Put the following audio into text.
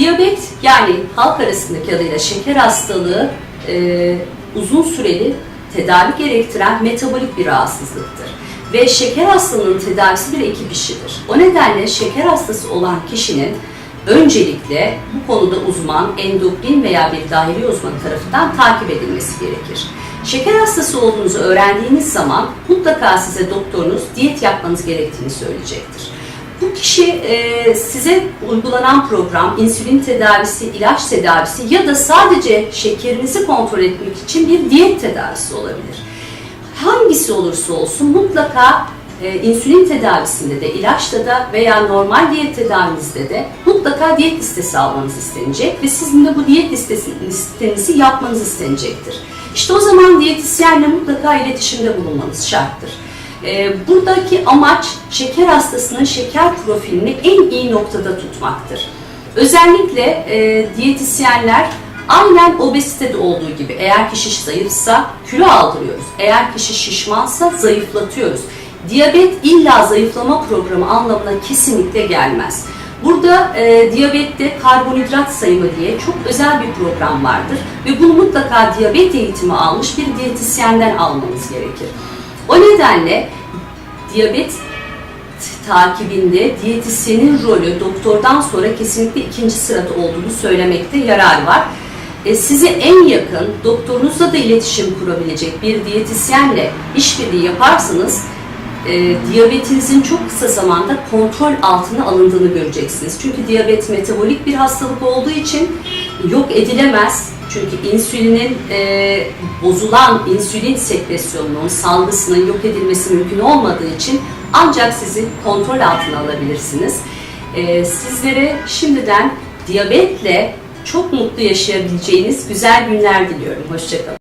Diyabet yani halk arasındaki adıyla şeker hastalığı e, uzun süreli tedavi gerektiren metabolik bir rahatsızlıktır. Ve şeker hastalığının tedavisi bir ekip işidir. O nedenle şeker hastası olan kişinin öncelikle bu konuda uzman, endokrin veya bir dahili uzman tarafından takip edilmesi gerekir. Şeker hastası olduğunuzu öğrendiğiniz zaman mutlaka size doktorunuz diyet yapmanız gerektiğini söyleyecektir. Bu kişi e, size uygulanan program, insülin tedavisi, ilaç tedavisi ya da sadece şekerinizi kontrol etmek için bir diyet tedavisi olabilir. Hangisi olursa olsun mutlaka e, insülin tedavisinde de, ilaçta da veya normal diyet tedavinizde de mutlaka diyet listesi almanız istenecek ve sizin de bu diyet listesi, listenizi yapmanız istenecektir. İşte o zaman diyetisyenle mutlaka iletişimde bulunmanız şarttır. E, buradaki amaç şeker hastasının şeker profilini en iyi noktada tutmaktır. Özellikle e, diyetisyenler aynen obezitede olduğu gibi eğer kişi zayıfsa kilo aldırıyoruz. Eğer kişi şişmansa zayıflatıyoruz. Diyabet illa zayıflama programı anlamına kesinlikle gelmez. Burada e, diyabette karbonhidrat sayımı diye çok özel bir program vardır ve bunu mutlaka diyabet eğitimi almış bir diyetisyenden almanız gerekir. O nedenle diyabet takibinde diyetisyenin rolü doktordan sonra kesinlikle ikinci sırada olduğunu söylemekte yarar var. E, size en yakın doktorunuzla da iletişim kurabilecek bir diyetisyenle işbirliği yaparsanız e, diyabetinizin çok kısa zamanda kontrol altına alındığını göreceksiniz. Çünkü diyabet metabolik bir hastalık olduğu için yok edilemez. Çünkü insülinin e, bozulan insülin sekresyonunun, salgısının yok edilmesi mümkün olmadığı için ancak sizi kontrol altına alabilirsiniz. E, sizlere şimdiden diyabetle çok mutlu yaşayabileceğiniz güzel günler diliyorum. Hoşçakalın.